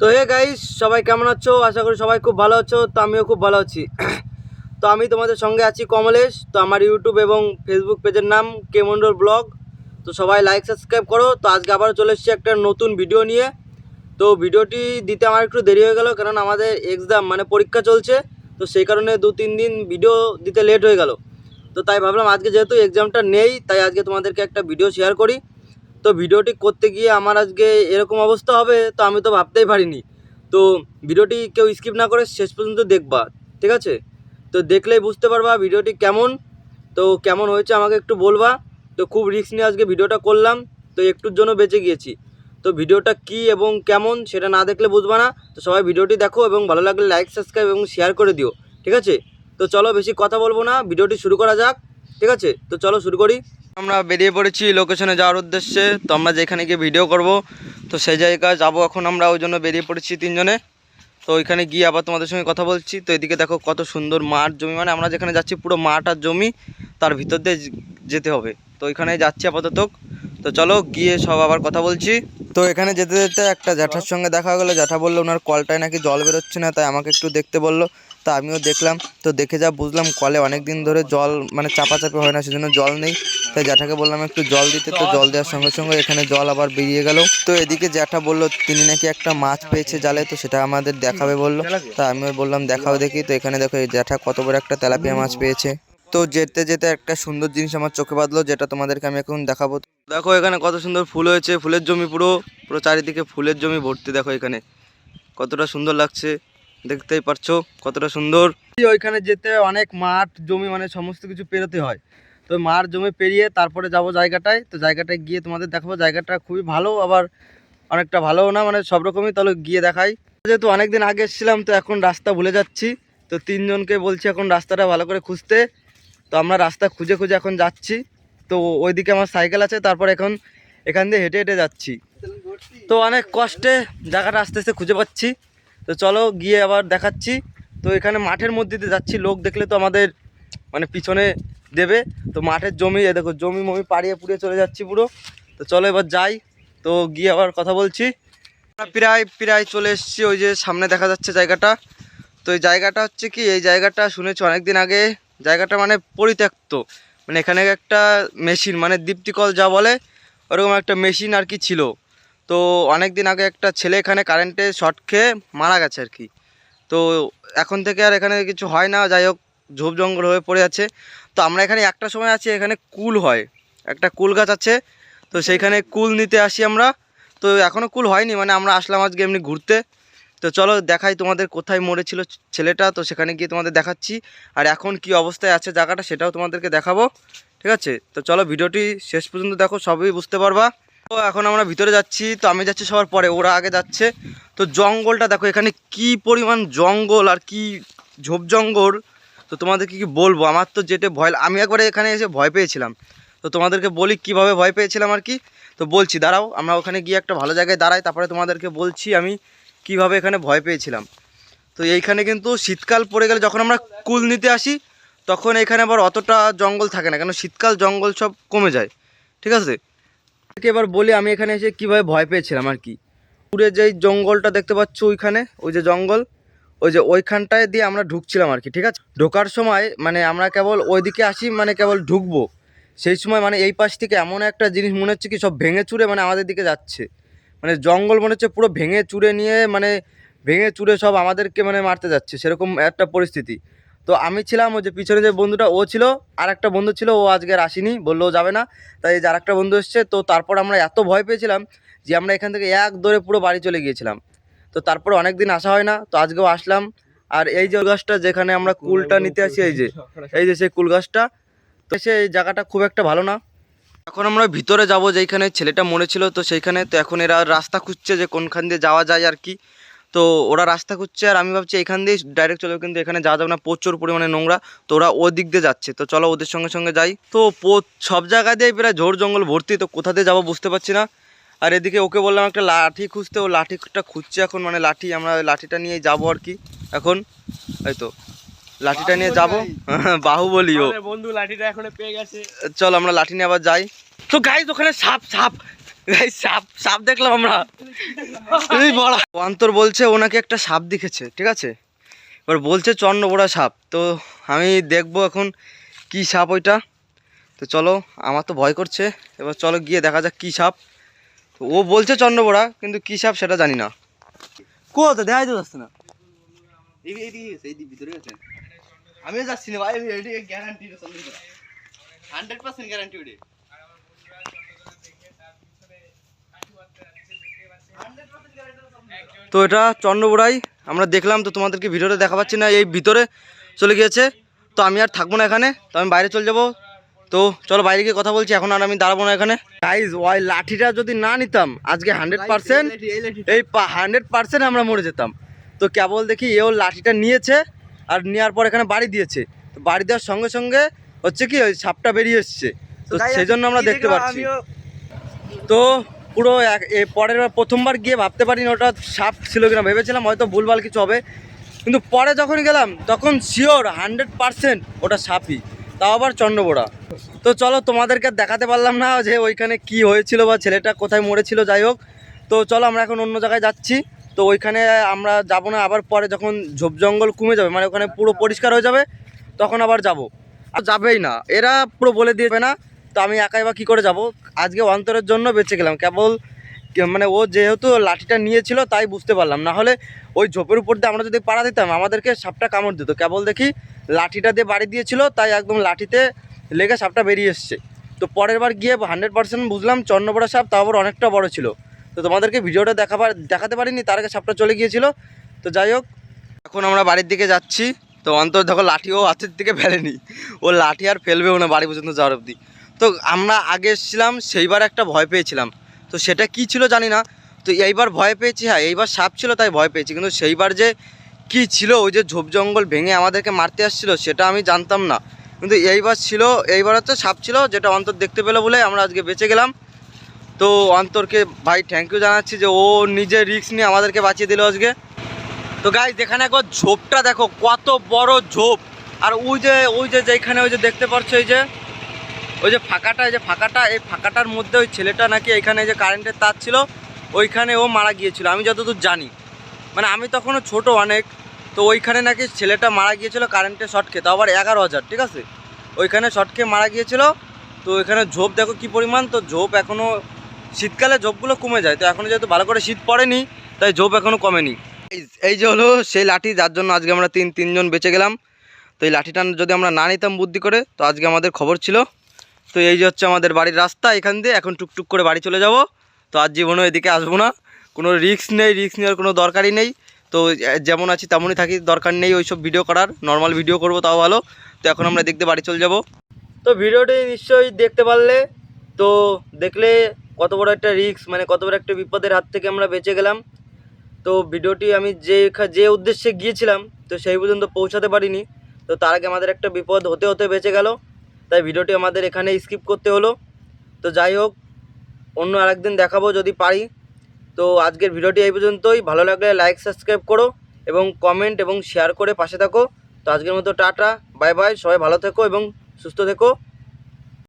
তো hey guys সবাই কেমন আছো? আশা করি সবাই খুব ভালো আছো, তো আমিও খুব ভালো আছি। তো আমি তোমাদের সঙ্গে আছি কমলেশ, তো আমার ইউটিউব এবং ফেসবুক পেজের নাম কে মন্ডল ব্লগ। তো সবাই লাইক সাবস্ক্রাইব করো। তো আজকে আবার চলে এসেছি একটা নতুন ভিডিও নিয়ে। তো ভিডিওটি দিতে আমার একটু দেরি হয়ে গেল, কারণ আমাদের এক্সাম মানে পরীক্ষা চলছে। তো সেই কারণে দু, তিন দিন ভিডিও দিতে লেট হয়ে গেল। তো তাই ভাবলাম আজকে যেহেতু এক্সামটা নেই, তাই আজকে তোমাদেরকে একটা ভিডিও শেয়ার করি। তো ভিডিওটি করতে গিয়ে আমার আজকে এরকম অবস্থা হবে, তো আমি তো ভাবতেই পারিনি। তো ভিডিওটি কেউ স্কিপ না করে শেষ পর্যন্ত দেখবা, ঠিক আছে? তো দেখলেই বুঝতে পারবা ভিডিওটি কেমন। তো কেমন হয়েছে আমাকে একটু বলবা। তো খুব রিস্ক নিয়ে আজকে ভিডিওটা করলাম, তো একটুর জন্য বেঁচে গিয়েছি। তো ভিডিওটা কি এবং কেমন সেটা না দেখলে বুঝবা না। তো সবাই ভিডিওটি দেখো এবং ভালো লাগলে লাইক সাবস্ক্রাইব এবং শেয়ার করে দিও, ঠিক আছে? তো চলো বেশি কথা বলব না, ভিডিওটি শুরু করা যাক, ঠিক আছে? তো চলো শুরু করি। আমরা বেরিয়ে পড়েছি লোকেশনে যাওয়ার উদ্দেশ্যে। তো আমরা যেখানে গিয়ে ভিডিও করব, তো সেই জায়গায় যাব এখন আমরা, ওই জন্য বেরিয়ে পড়েছি তিনজনে। তো ওইখানে গিয়ে আবার তোমাদের সঙ্গে কথা বলছি। তো এদিকে দেখো কত সুন্দর মাঠ জমি মানে আমরা যেখানে যাচ্ছি পুরো মাঠ আর জমি, তার ভিতর দিয়ে যেতে হবে। তো ওইখানে যাচ্ছি আপাতত। তো চলো গিয়ে সব আবার কথা বলছি। তো এখানে যেতে যেতে একটা জ্যাঠার সঙ্গে দেখা গেলো। জ্যাঠা বলল, ওনার কলটায় নাকি জল বেরোচ্ছে না, তাই আমাকে একটু দেখতে বলল। তা আমিও দেখলাম। তো দেখে যা বুঝলাম, কলে অনেক দিন ধরে জল মানে চাপাচাপি হয় না, সেজন্য জল নেই। তাই জ্যাঠাকে বললাম একটু জল দিতে, তো জল দেওয়ার সঙ্গে সঙ্গে এখানে জল আবার বেরিয়ে গেল। তো এদিকে জ্যাঠা বলল, তিনি নাকি একটা মাছ পেয়েছে জালে, তো সেটা আমাদের দেখাবে, বলল। তা আমিও বললাম, দেখাও দেখি। তো এখানে দেখো জ্যাঠা কত বড় একটা তেলাপিয়া মাছ পেয়েছে। তো যেতে যেতে একটা সুন্দর জিনিস আমার চোখে বাঁধলো, যেটা তোমাদেরকে আমি এখন দেখাবো। দেখো এখানে কত সুন্দর ফুল হয়েছে, ফুলের জমি পুরো পুরো চারিদিকে ফুলের জমি ভর্তি দেখো এখানে। কতটা সুন্দর লাগছে, দেখতেই পারছ, কতটা সুন্দর। ওইখানে যেতে অনেক মাঠ, জমি মানে সমস্ত কিছু পেরোতে হয়। তো মাঠ জমি পেরিয়ে তারপরে যাব জায়গাটায়। তো জায়গাটায় গিয়ে তোমাদের দেখাবো। জায়গাটা খুবই ভালো, আবার অনেকটা ভালোও না মানে সব রকমই তাহলে গিয়ে দেখাই। যেহেতু অনেকদিন আগে এসেছিলাম, তো এখন রাস্তা ভুলে যাচ্ছি। তো তিনজনকে বলছি এখন রাস্তাটা ভালো করে খুঁজতে। তো আমরা রাস্তা খুঁজে খুঁজে এখন যাচ্ছি। তো ওইদিকে আমার সাইকেল আছে, তারপর এখন এখান দিয়ে হেঁটে হেঁটে যাচ্ছি। তো অনেক কষ্টে জায়গাটা আস্তে আস্তে খুঁজে পাচ্ছি। তো চলো গিয়ে আবার দেখাচ্ছি। তো এখানে মাঠের মধ্যে যাচ্ছি। লোক দেখলে তো আমাদের মানে পিছনে দেবে। তো মাঠের জমি, এ দেখো, জমি মমি পাড়িয়ে পুড়িয়ে চলে যাচ্ছি পুরো। তো চলো এবার যাই। তো গিয়ে আবার কথা বলছি। প্রায় প্রায় চলে এসেছি ওই যে সামনে দেখা যাচ্ছে জায়গাটা। তো এই জায়গাটা হচ্ছে কি, এই জায়গাটা শুনেছি অনেক দিন আগে? জায়গাটা মানে পরিত্যক্ত। মানে এখানে একটা মেশিন মানে দীপ্তিকল যা বলে, ওরকম একটা মেশিন আর কি ছিল। তো অনেক দিন আগে একটা ছেলে এখানে কারেন্টে শর্ট খেয়ে মারা গেছে আর কি। তো এখন থেকে আর এখানে কিছু হয় না, যাই হোক। ঝোপ জঙ্গল হয়ে পড়ে আছে। তো আমরা এখানে একটা সময় আছি, এখানে কুল হয়। একটা কুল গাছ আছে, তো সেইখানে কুল নিতে আসি আমরা। তো এখনও কুল হয়নি মানে আমরা আসলাম আজকে এমনি ঘুরতে। তো চলো দেখাই তোমাদের কোথায় মরেছিল ছেলেটা, তো সেখানে গিয়ে তোমাদের দেখাচ্ছি। আর এখন কি অবস্থায় আছে জায়গাটা সেটাও তোমাদেরকে দেখাবো, ঠিক আছে? তো চলো ভিডিওটি শেষ পর্যন্ত দেখো, সবই বুঝতে পারবা। তো এখন আমরা ভিতরে যাচ্ছি, তো আমি যাচ্ছি সবার পরে, ওরা আগে যাচ্ছে। তো জঙ্গলটা দেখো, এখানে কি পরিমাণ জঙ্গল আর কি ঝোপ জঙ্গল। তো তোমাদেরকে কি বলব? আমার তো যেতে ভয় আমি একবারে এখানে এসে ভয় পেয়েছিলাম। তো তোমাদেরকে বলি কীভাবে ভয় পেয়েছিলাম আর কি? তো বলছি, দাঁড়াও, আমরা ওখানে গিয়ে একটা ভালো জায়গায় দাঁড়াই, তারপরে তোমাদেরকে বলছি আমি কীভাবে এখানে ভয় পেয়েছিলাম। তো এইখানে কিন্তু শীতকাল পড়ে গেলে যখন আমরা কুল নিতে আসি, তখন এখানে আবার অতটা জঙ্গল থাকে না, কেন শীতকাল জঙ্গল সব কমে যায়। ঠিক আছে? এবার বলি আমি এখানে এসে কীভাবে ভয় পেয়েছিলাম আর কি। পুরে যেই জঙ্গলটা দেখতে পাচ্ছ ওইখানে, ওই যে জঙ্গল ওই যে ওইখানটায় দিয়ে আমরা ঢুকছিলাম আর কি, ঠিক আছে? ঢোকার সময় মানে আমরা কেবল ওইদিকে আসি মানে কেবল ঢুকবো। সেই সময় মানে এই পাশ থেকে এমন একটা জিনিস মনে হচ্ছে কি সব ভেঙে চুরে মানে আমাদের দিকে যাচ্ছে। মানে জঙ্গল মনে হচ্ছে পুরো ভেঙে চুরে নিয়ে মানে ভেঙে চুরে সব আমাদেরকে মানে মারতে যাচ্ছে, সেরকম একটা পরিস্থিতি। তো আমি ছিলাম ওই যে পিছনে যে বন্ধুটা, ও ছিল আর একটা বন্ধু ছিল, ও আজকে আর আসেনি বললেও যাবে না। তাই যে আর একটা বন্ধু এসছে, তো তারপর আমরা এত ভয় পেয়েছিলাম যে আমরা এখান থেকে এক দৌড়ে পুরো বাড়ি চলে গিয়েছিলাম। তো তারপর অনেক দিন আসা হয় না তো আজকেও আসলাম। আর এই যে গাছটা যেখানে আমরা কুলটা নিতে আসি এই যে এই যে সেই কুল গাছটা তো সে এই জায়গাটা খুব একটা ভালো না। এখন আমরা ভিতরে যাব যেখানে ছেলেটা মরেছিল তো সেইখানে তো এখন এরা রাস্তা খুঁজছে যে কোনখান দিয়ে যাওয়া যায় আর কি। তো ওরা রাস্তা খুঁজছে আর আমি ভাবছি এখান দিয়ে ডাইরেক্ট চলে যাব, কিন্তু এখানে যাওয়া যাবে না প্রচুর পরিমাণে নোংরা তো ওরা ও দিক দিয়ে যাচ্ছে। তো চলো ওদের সঙ্গে সঙ্গে যাই। তো সব জায়গা দিয়ে প্রায় ঝোড় জঙ্গল ভর্তি তো কোথা দিয়ে যাব বুঝতে পারছি না। আর এদিকে ওকে বললাম একটা লাঠি খুঁজতে ও লাঠিটা খুঁজছে এখন মানে লাঠি আমরা লাঠিটা নিয়ে যাব আর কি এখন। এই তো লাঠিটা নিয়ে যাব? বাহুবলি ও। বন্ধু লাঠিটা এখন পেয়ে গেছে। চল আমরা লাঠি নিয়ে আবার যাই। তো গাইজ ওখানে সাপ সাপ। Guys, সাপ সাপ দেখলাম আমরা। এই বড়। অন্তর বলছে ওনাকে একটা সাপ দেখেছে ঠিক আছে? এবার বলছে চন্দ্রবোড়া সাপ। তো আমি দেখব এখন কি সাপ ওইটা। তো চলো আমার তো ভয় করছে। এবার চলো গিয়ে দেখা যাক কি সাপ। ও বলছে চন্দ্রবোড়া কিন্তু কি সাপ সেটা জানি না। কোথা দেখাই তো যাচ্ছে না। আমিও যাচ্ছি না ভাই গ্যারান্টি হান্ড্রেড পার্সেন্ট গ্যারান্টি ওটা তো। এটা চন্দ্রবোড়াই আমরা দেখলাম তো তোমাদেরকে ভিডিওটা দেখা পাচ্ছি না এই ভিতরে চলে গিয়েছে। তো আমি আর থাকব না এখানে তো আমি বাইরে চলে যাব। তো চলো বাইরে গিয়ে কথা বলছি এখন আর আমি দাঁড়াবো না এখানে। গাইজ ওই লাঠিটা যদি না নিতাম আজকে হান্ড্রেড পার্সেন্ট এই হান্ড্রেড পার্সেন্ট আমরা মরে যেতাম। তো কেবল দেখি এও লাঠিটা নিয়েছে আর নেওয়ার পর এখানে বাড়ি দিয়েছে। তো বাড়ি দেওয়ার সঙ্গে সঙ্গে হচ্ছে কি ওই সাপটা বেরিয়ে এসছে। তো সেই জন্য আমরা দেখতে পাচ্ছি। তো পুরো এক- এ পরের বার প্রথমবার গিয়ে ভাবতে পারিনি ওটা সাপ ছিল কিনা ভেবেছিলাম হয়তো ভুলভাল কিছু হবে। কিন্তু পরে যখন গেলাম তখন শিওর হান্ড্রেড পারসেন্ট ওটা সাপই। তাও আবার চন্দ্রবোড়া। তো চলো তোমাদেরকে দেখাতে পারলাম না যে ওইখানে কি হয়েছিল বা ছেলেটা কোথায় মরেছিল, যাই হোক। তো চলো আমরা এখন অন্য জায়গায় যাচ্ছি। তো ওইখানে আমরা যাব না, আবার পরে যখন ঝোপ জঙ্গল কমে যাবে মানে ওখানে পুরো পরিষ্কার হয়ে যাবে, তখন আবার যাব। আর যাবেই না, এরা পুরো বলে দিবে না, তো আমি একাই বা কী করে যাব? আজকে অন্তরের জন্য বেঁচে গেলাম, কেবল মানে ও যেহেতু লাঠিটা নিয়েছিল, তাই বুঝতে পারলাম। না হলে ওই ঝোপের উপর দিয়ে আমরা যদি পাড়া দিতাম, আমাদেরকে সাপটা কামড় দিত। কেবল দেখি লাঠিটা দিয়ে বাড়ি দিয়েছিল, তাই একদম লাঠিতে লেগে সাপটা বেরিয়ে এসছে। তো পরের বার গিয়ে হান্ড্রেড পার্সেন্ট বুঝলাম চন্দ্রপড়া সাপ, তাও আবার অনেকটা বড় ছিল। তো তোমাদেরকে ভিডিওটা দেখাবার, দেখাতে পারিনি, তার আগে সাপটা চলে গিয়েছিল। তো যাই হোক, এখন আমরা বাড়ির দিকে যাচ্ছি। তো অন্তর দেখো লাঠিও হাতের দিকে ফেলেনি। ও লাঠি আর ফেলবেও না বাড়ি পর্যন্ত যাওয়ার অবধি। তো আমরা আগে এসেছিলাম, সেইবার একটা ভয় পেয়েছিলাম। তো সেটা কি ছিল জানি না। তো এইবার ভয় পেয়েছি হ্যাঁ এইবার সাপ ছিল তাই ভয় পেয়েছি। কিন্তু সেইবার যে কি ছিল? ওই যে ঝোপ জঙ্গল ভেঙে আমাদেরকে মারতে আসছিল, সেটা আমি জানতাম না। কিন্তু এইবার ছিল, এইবার হচ্ছে সাপ ছিল, যেটা অন্তর দেখতে পেল বলে আমরা আজকে বেঁচে গেলাম। তো অন্তরকে ভাই থ্যাংক ইউ জানাচ্ছি যে ও নিজে রিস্ক নিয়ে আমাদেরকে বাঁচিয়ে দিল আজকে। তো গাই যেখানে একবার ঝোপটা দেখো, কত বড় ঝোপ। আর ওই যে ওই যে যেখানে ওই যে দেখতে পাচ্ছ, এই যে, ওই যে ফাঁকাটা, এই যে ফাঁকাটা, এই ফাঁকাটার মধ্যে ওই ছেলেটা নাকি এখানে যে কারেন্টের তার ছিল, ওইখানে ও মারা গিয়েছিল। আমি যতদূর জানি। মানে আমি তখনও ছোট অনেক, তো ওইখানে নাকি ছেলেটা মারা গিয়েছিল কারেন্টের শর্ট খেয়ে আবার এগারো হাজার, ঠিক আছে? ওইখানে শর্ট খেয়ে মারা গিয়েছিল, তো ওইখানে ঝোপ, দেখো কি পরিমাণ, তো ঝোপ এখনও শীতকালে ঝোপগুলো কমে যায়, তো এখনও যেহেতু ভালো করে শীত পড়েনি, তাই ঝোপ এখনও কমেনি। এই যে হলো সেই লাঠি, যার জন্য আজকে আমরা তিন, তিনজন বেঁচে গেলাম, তো এই লাঠিটা যদি আমরা না নিতাম বুদ্ধি করে, তো আজকে আমাদের খবর ছিল। তো এই যে হচ্ছে আমাদের বাড়ির রাস্তা, এখান দিয়ে এখন টুকটুক করে বাড়ি চলে যাব, তো আজ জীবনও এদিকে আসব না। কোনো রিস্ক নেই রিস্ক নেওয়ার কোনো দরকারই নেই। তো যেমন আছি তেমনই থাকি, দরকার নেই ওইসব ভিডিও করার। নর্মাল ভিডিও করব, তাও ভালো। তো এখন আমরা দেখতে বাড়ি চলে যাব। তো ভিডিওটি নিশ্চয়ই দেখতে পারলে, তো দেখলে কত বড় একটা রিস্ক মানে কত বড় একটা বিপদের হাত থেকে আমরা বেঁচে গেলাম। তো ভিডিওটি আমি যে যে উদ্দেশ্যে গিয়েছিলাম, তো সেই পর্যন্ত পৌঁছাতে পারিনি। তো তার আগে আমাদের একটা বিপদ হতে হতে বেঁচে গেল। তাই ভিডিওটি আমাদের এখানে স্কিপ করতে হলো। তো যাই হোক, অন্য আরেকদিন দেখাবো যদি পারি। তো আজকের ভিডিওটি এই পর্যন্তই। ভালো লাগলে লাইক সাবস্ক্রাইব করো এবং কমেন্ট এবং শেয়ার করে পাশে থাকো। তো আজকের মতো টাটা বাই বাই সবাই ভালো থেকো এবং সুস্থ থেকো।